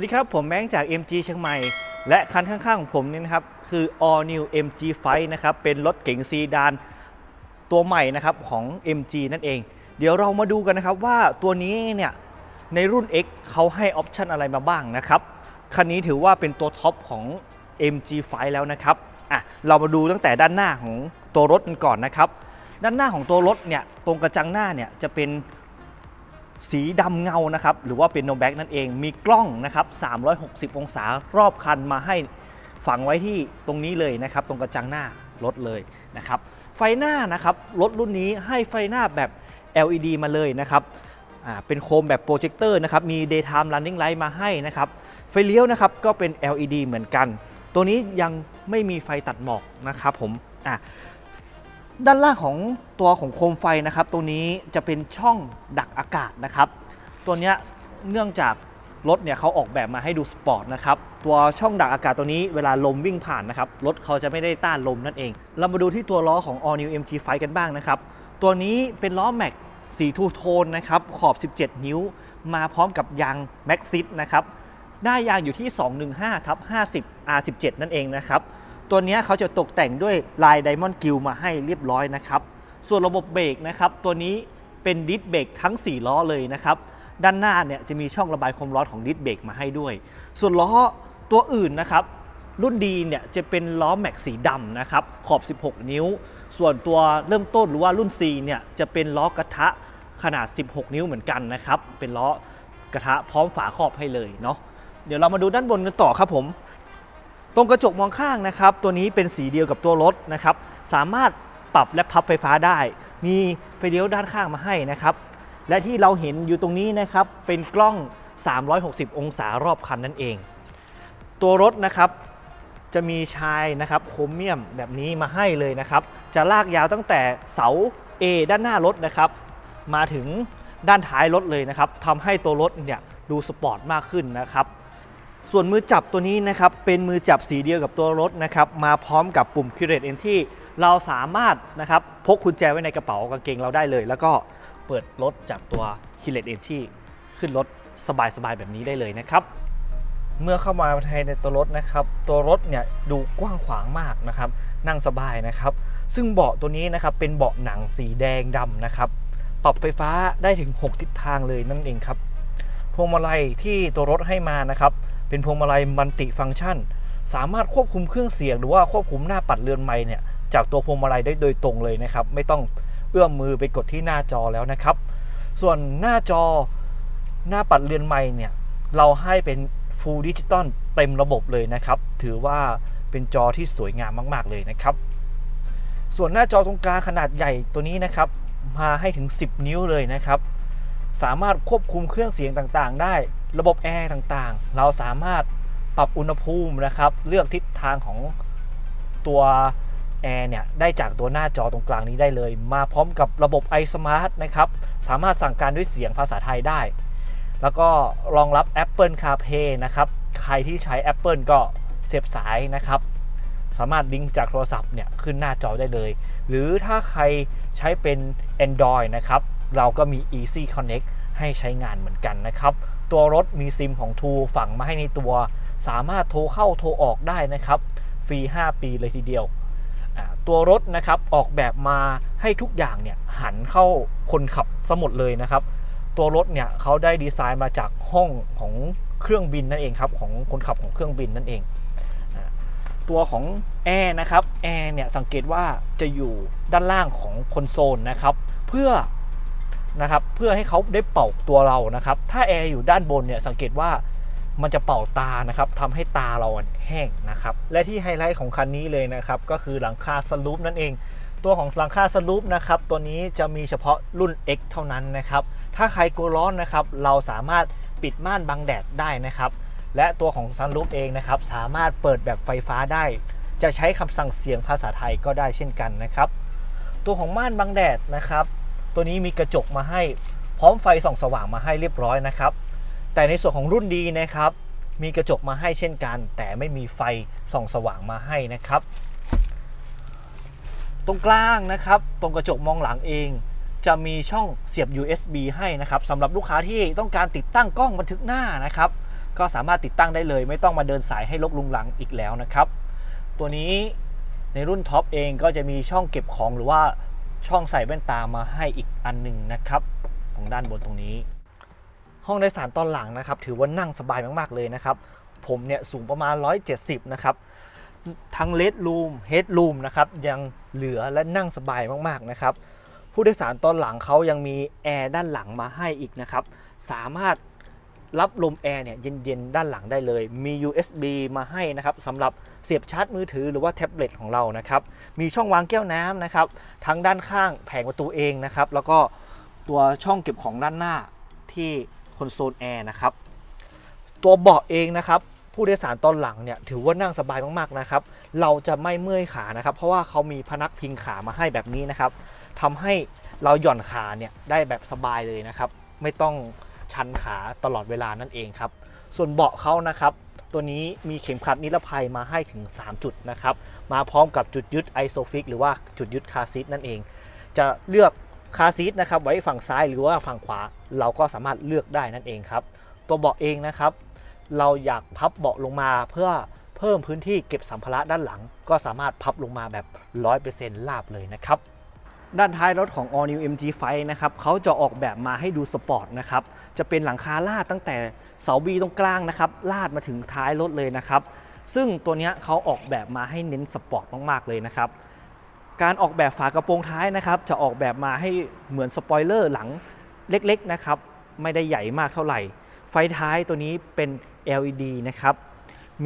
วัสดีครับ ผมแบงจาก MG เชียงใหม่ และคันข้างๆของผมนี่นะครับ คือ All New MG Fight นะครับ เป็นรถเก๋งซีดานตัวใหม่นะครับของ MG นั่นเอง เดี๋ยวเรามาดูกันนะครับว่าตัวนี้เนี่ยในรุ่น X เขาให้ออปชันอะไรมาบ้างนะครับ คันนี้ถือว่าเป็นตัวท็อปของ MG Fight แล้วนะครับอะเรามาดูตั้งแต่ด้านหน้าของตัวรถกันก่อนนะครับ ด้านหน้าของตัวรถเนี่ยตรงกระจังหน้าเนี่ยจะเป็น สีดำเงานะครับหรือว่าเป็นโนแบ็กนั่นเองมีกล้องนะครับ 360 องศารอบคันมาให้ฝังไว้ที่ตรงนี้เลยนะครับ ตรงกระจังหน้ารถเลยนะครับ ไฟหน้านะครับรถรุ่นนี้ให้ไฟหน้าแบบ LED มาเลยนะครับเป็นโคมแบบโปรเจคเตอร์นะครับ มี daytime running light มาให้นะครับ ไฟเลี้ยวนะครับก็เป็น LED เหมือนกัน ตัวนี้ยังไม่มีไฟตัดหมอกนะครับผมอะ ด้านล่างของตัวของโคมไฟนะครับ ตัวนี้จะเป็นช่องดักอากาศนะครับ ตัวเนี้ยเนื่องจากรถเนี่ยเขาออกแบบมาให้ดูสปอร์ตนะครับ ตัวช่องดักอากาศตัวนี้เวลาลมวิ่งผ่านนะครับ รถเขาจะไม่ได้ต้านลมนั่นเอง เรามาดูที่ตัวล้อของ All New MG5 กันบ้างนะครับ ตัวนี้เป็นล้อแม็กสีทูโทนนะครับ ขอบ 17 นิ้ว มาพร้อมกับยางแม็กซิสนะครับ ได้ยางอยู่ที่ 215ทับ50 R17 นั่นเองนะครับ ตัวนี้เขาจะตกแต่งด้วยลายไดมอนด์กิลมาให้เรียบร้อยนะครับ ส่วนระบบเบรกนะครับตัวนี้เป็นดิสเบรกทั้ง 4 ล้อเลยนะครับ ด้านหน้าเนี่ยจะมีช่องระบายความร้อนของดิสเบรกมาให้ด้วย ส่วนล้อตัวอื่นนะครับ รุ่นดีเนี่ยจะเป็นล้อแม็กสีดำนะครับ ขอบ 16 นิ้ว ส่วนตัวเริ่มต้นหรือว่ารุ่น C เนี่ยจะเป็นล้อกระทะขนาด 16 นิ้วเหมือนกันนะครับ เป็นล้อกระทะพร้อมฝาครอบให้เลยเนาะ เดี๋ยวเรามาดูด้านบนกันต่อครับผม ตรงกระจกมองข้างนะครับ ตัวนี้เป็นสีเดียวกับตัวรถนะครับ สามารถปรับและพับไฟฟ้าได้ มีไฟเลี้ยวด้านข้างมาให้นะครับ และที่เราเห็นอยู่ตรงนี้นะครับ เป็นกล้อง 360 องศารอบคันนั่นเอง ตัวรถนะครับจะมีชายนะครับโครเมียมแบบนี้มาให้เลยนะครับ จะลากยาวตั้งแต่เสา A ด้านหน้ารถนะครับ มาถึงด้านท้ายรถเลยนะครับทำให้ตัวรถเนี่ยดูสปอร์ตมากขึ้นนะครับ ส่วนมือจับตัวนี้นะครับเป็นมือจับสีเดียวกับตัวรถนะครับมาพร้อมกับปุ่ม Curate Entry เราสามารถนะครับพกกุญแจไว้ในกระเป๋ากางเกงเราได้เลย แล้วก็เปิดรถจากตัว Curate Entry ขึ้นรถสบายๆแบบนี้ได้เลยนะครับเมื่อเข้ามาภายในตัวรถนะครับ ตัวรถเนี่ยดูกว้างขวางมากนะครับ นั่งสบายนะครับ ซึ่งเบาะตัวนี้นะครับเป็นเบาะหนังสีแดงดำนะครับ ปรับไฟฟ้าได้ถึง 6 ทิศทางเลยนั่นเองครับ พวงมาลัยที่ตัวรถให้มานะครับ เป็นพวงมาลัยมัลติฟังก์ชัน สามารถควบคุมเครื่องเสียง หรือว่าควบคุมหน้าปัดเรือนไม้เนี่ยจากตัวพวงมาลัยได้โดยตรงเลยนะครับ ไม่ต้องเอื้อมมือไปกดที่หน้าจอแล้วนะครับ ส่วนหน้าจอหน้าปัดเรือนไม้เนี่ยเราให้เป็น Full Digital เต็มระบบเลยนะครับ ถือว่าเป็นจอที่สวยงามมาก ๆ เลยนะครับ ส่วนหน้าจอตรงกลางขนาดใหญ่ตัวนี้นะครับ มาให้ถึง 10 นิ้วเลยนะครับ สามารถควบคุมเครื่องเสียงต่างๆ ได้ ระบบแอร์ต่างๆ เราสามารถปรับอุณหภูมินะครับ เลือกทิศทางของตัวแอร์เนี่ยได้จากตัวหน้าจอตรงกลางนี้ได้เลย มาพร้อมกับระบบ iSmart นะครับ สามารถสั่งการด้วยเสียงภาษาไทยได้ แล้วก็รองรับ Apple CarPlay นะครับ ใครที่ใช้ Apple ก็เสียบสายนะครับ สามารถลิงก์จากโทรศัพท์เนี่ยขึ้นหน้าจอได้เลย หรือถ้าใครใช้เป็น Android นะครับ เราก็มี Easy Connect ให้ใช้งานเหมือนกันนะครับ ตัวรถมีซิมของ True ฝังมาให้ในตัว สามารถโทรเข้าโทรออกได้นะครับ ฟรี 5 ปีเลยทีเดียว ตัวรถนะครับออกแบบมาให้ทุกอย่างเนี่ยหันเข้าคนขับสมดเลยนะครับ ตัวรถเนี่ยเขาได้ดีไซน์มาจากห้องของเครื่องบินนั่นเองครับของคนขับของเครื่องบินนั่นเอง ตัวของแอร์นะครับแอร์เนี่ยสังเกตว่าจะอยู่ด้านล่างของคอนโซลนะครับ เพื่อ นะครับเพื่อให้เขาได้เป่าตัวเรานะครับ ถ้าแอร์อยู่ด้านบนเนี่ยสังเกตว่ามันจะเป่าตานะครับทำให้ตาเราแห้งนะครับ และที่ไฮไลท์ของคันนี้เลยนะครับ ก็คือหลังคาสลูปนั่นเอง ตัวของหลังคาสลูปนะครับ ตัวนี้จะมีเฉพาะรุ่น X เท่านั้นนะครับ ถ้าใครกลัวร้อนนะครับ เราสามารถปิดม่านบังแดดได้นะครับ และตัวของซันรูปเองนะครับ สามารถเปิดแบบไฟฟ้าได้ จะใช้คำสั่งเสียงภาษาไทยก็ได้เช่นกันนะครับ ตัวของม่านบังแดดนะครับ ตัวนี้มีกระจกมาให้พร้อมไฟส่องสว่างมาให้เรียบร้อยนะครับ แต่ในส่วนของรุ่นดีนะครับ มีกระจกมาให้เช่นกัน แต่ไม่มีไฟส่องสว่างมาให้นะครับ ตรงกลางนะครับ ตรงกระจกมองหลังเอง จะมีช่องเสียบ USB ให้นะครับสำหรับลูกค้าที่ต้องการติดตั้งกล้องบันทึกหน้านะครับ ก็สามารถติดตั้งได้เลย ไม่ต้องมาเดินสายให้ลกลุงลังอีกแล้วนะครับ ตัวนี้ในรุ่นท็อปเองก็จะมีช่องเก็บของหรือว่า ช่องใส่แว่นตามาให้อีกอันหนึ่งนะครับตรงด้านบนตรงนี้ ห้องโดยสารตอนหลังนะครับ ถือว่านั่งสบายมาก ๆ เลยนะครับ ผมเนี่ยสูงประมาณ 170 นะครับ ทั้งเลดรูมเฮดรูมนะครับ ยังเหลือและนั่งสบายมากๆนะครับ ผู้โดยสารตอนหลังเขายังมีแอร์ด้านหลังมาให้อีกนะครับ สามารถรับลมแอร์เนี่ยเย็นๆ ด้านหลังได้เลย มี USB มาให้นะครับสำหรับ เสียบชาร์จมือถือหรือว่าแท็บเล็ตของเรานะครับมีช่องวางแก้วน้ำนะครับทั้งด้านข้างแผงประตูเองนะครับแล้วก็ตัวช่องเก็บของด้านหน้าที่คอนโซลแอร์นะครับตัวเบาะเองนะครับผู้โดยสารตอนหลังเนี่ยถือว่านั่งสบายมากๆนะครับ เราจะไม่เมื่อยขานะครับ เพราะว่าเขามีพนักพิงขามาให้แบบนี้นะครับทำให้เราหย่อนขาเนี่ยได้แบบสบายเลยนะครับ ไม่ต้องชันขาตลอดเวลานั่นเองครับ ส่วนเบาะเขานะครับ ตัวนี้มีเข็มขัดนิรภัยมาให้ถึง 3 จุดนะครับ มาพร้อมกับจุดยึดไอโซฟิกหรือว่าจุดยึดคาซีทนั่นเอง จะเลือกคาซีทนะครับไว้ฝั่งซ้ายหรือว่าฝั่งขวา เราก็สามารถเลือกได้นั่นเองครับ ตัวเบาะเองนะครับ เราอยากพับเบาะลงมาเพื่อเพิ่มพื้นที่เก็บสัมภาระด้านหลัง ก็สามารถพับลงมาแบบ 100%ลาบเลยนะครับ ด้านท้ายรถของ All New MG5 นะครับเขาจะออกแบบมาให้ดูสปอร์ตนะครับจะเป็นหลังคาลาดตั้งแต่เสาบีตรงกลางนะครับลาดมาถึงท้ายรถเลยนะครับซึ่งตัวนี้เขาออกแบบมาให้เน้นสปอร์ตมากๆเลยนะครับการออกแบบฝากระโปรงท้ายนะครับจะออกแบบมาให้เหมือนสปอยเลอร์หลังเล็กๆนะครับไม่ได้ใหญ่มากเท่าไหร่ ไฟท้ายตัวนี้เป็น LED นะครับ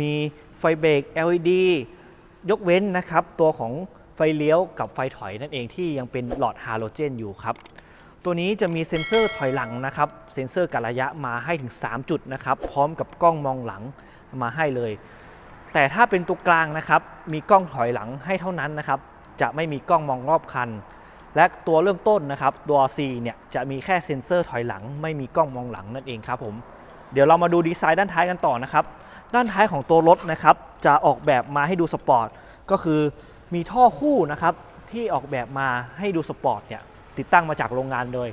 มีไฟเบรก LED ยกเว้นนะครับตัวของ ไฟเลี้ยวกับไฟถอยนั่นเองที่ยังเป็นหลอดฮาโลเจนอยู่ครับตัวนี้จะมีเซ็นเซอร์ถอยหลังนะครับ เซ็นเซอร์กะระยะมาให้ถึง 3 จุดนะครับ พร้อมกับกล้องมองหลังมาให้เลย แต่ถ้าเป็นตัวกลางนะครับ มีกล้องถอยหลังให้เท่านั้นนะครับ จะไม่มีกล้องมองรอบคัน และตัวเริ่มต้นนะครับ ตัว C เนี่ยจะมีแค่เซ็นเซอร์ถอยหลัง ไม่มีกล้องมองหลังนั่นเองครับผม เดี๋ยวเรามาดูดีไซน์ด้านท้ายกันต่อนะครับ ด้านท้ายของตัวรถนะครับ จะออกแบบมาให้ดูสปอร์ต ก็คือ มีท่อคู่นะครับที่ออกแบบมาให้ดูสปอร์ตเนี่ยติดตั้งมาจากโรงงานเลย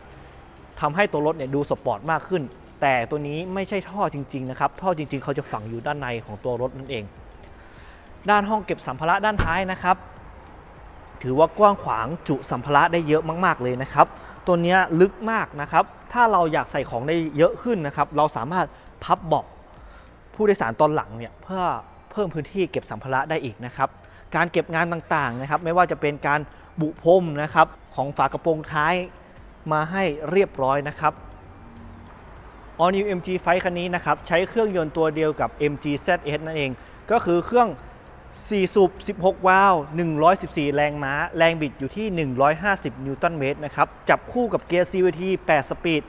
ทำให้ตัวรถเนี่ยดูสปอร์ตมากขึ้น แต่ตัวนี้ไม่ใช่ท่อจริง ๆ นะครับ ท่อจริง ๆ เขาจะฝังอยู่ด้านในของตัวรถนั่นเอง ด้านห้องเก็บสัมภาระด้านท้ายนะครับ ถือว่ากว้างขวางจุสัมภาระได้เยอะมาก ๆ เลยนะครับ ตัวนี้ลึกมากนะครับ ถ้าเราอยากใส่ของได้เยอะขึ้นนะครับ เราสามารถพับเบาะผู้โดยสารตอนหลังเนี่ยเพื่อเพิ่มพื้นที่เก็บสัมภาระได้อีกนะครับ การเก็บงานต่างๆนะครับ ไม่ว่าจะเป็นการบุพรมนะครับของฝากระโปรงท้ายมาให้เรียบร้อยนะครับ All New MG5 คันนี้นะครับ ใช้เครื่องยนต์ตัวเดียวกับ MG ZS นั่นเอง ก็คือเครื่อง 4 สูบ 16 วาล์ว114 แรงม้า แรงบิดอยู่ที่ 150 นิวตันเมตรนะครับ จับคู่กับเกียร์ CVT 8 สปีด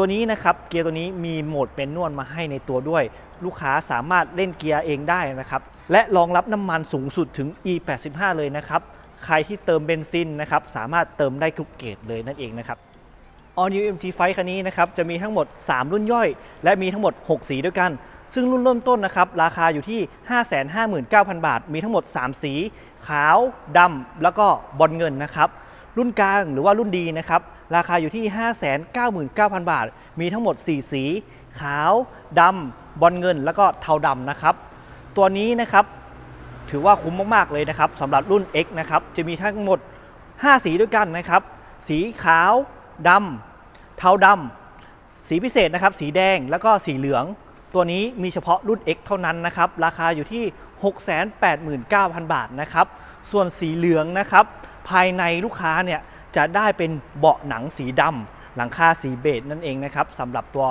ตัวนี้นะครับเกียร์ตัวนี้มีโหมดเป็นนวลมาให้ในตัวด้วย ลูกค้าสามารถเล่นเกียร์เองได้นะครับ และรองรับน้ำมันสูงสุดถึง E85 เลยนะครับ ใครที่เติมเบนซินนะครับสามารถเติมได้ทุกเกรดเลยนั่นเองนะครับ All New MG5 คันนี้นะครับจะมีทั้งหมด 3 รุ่นย่อย และมีทั้งหมด 6 สีด้วยกัน ซึ่งรุ่นเริ่มต้นนะครับราคาอยู่ที่ 559,000 บาท มีทั้งหมด 3 สี ขาวดำแล้วก็บอลเงินนะครับรุ่นกลางหรือว่ารุ่นดีนะครับ ราคาอยู่ที่ 599,000 บาท มีทั้งหมด 4 สี ขาวดำบอลเงิน แล้วก็เทาดำนะครับ ตัวนี้นะครับถือว่าคุ้มมาก ๆ เลยนะครับสำหรับรุ่น X นะครับ จะมีทั้งหมด 5 สีด้วยกันนะครับ สีขาวดำเทาดำสีพิเศษนะครับ สีแดงแล้วก็สีเหลือง ตัวนี้มีเฉพาะรุ่น X เท่านั้นนะครับ ราคาอยู่ที่ 689,000 บาทนะครับ ส่วนสีเหลืองนะครับ ภายในลูกค้าเนี่ย จะได้เป็นเบาะหนังสีดำหลังคาสีเบจนั่นเองนะครับสำหรับตัว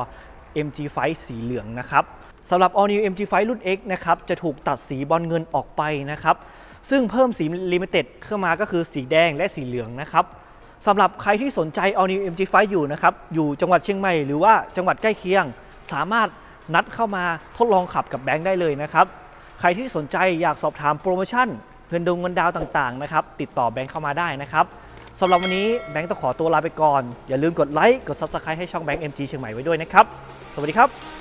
MG5 สีเหลืองนะครับสำหรับ All New MG5 รุ่น X นะครับจะถูกตัดสีบอลเงินออกไปนะครับซึ่งเพิ่มสีลิมิเต็ดเข้ามาก็คือสีแดงและสีเหลืองนะครับสำหรับใครที่สนใจ All New MG5 อยู่นะครับอยู่จังหวัดเชียงใหม่หรือว่าจังหวัดใกล้เคียง สามารถนัดเข้ามาทดลองขับกับแบงค์ได้เลยนะครับใครที่สนใจอยากสอบถามโปรโมชั่นเงินดงเงินดาวต่างๆนะครับติดต่อแบงค์เข้ามาได้นะครับ สำหรับวันนี้แบงค์ต้องขอตัวลาไปก่อน อย่าลืมกดไลค์ กด Subscribe ให้ช่องแบงค์ MG เชียงใหม่ไว้ด้วยนะครับ สวัสดีครับ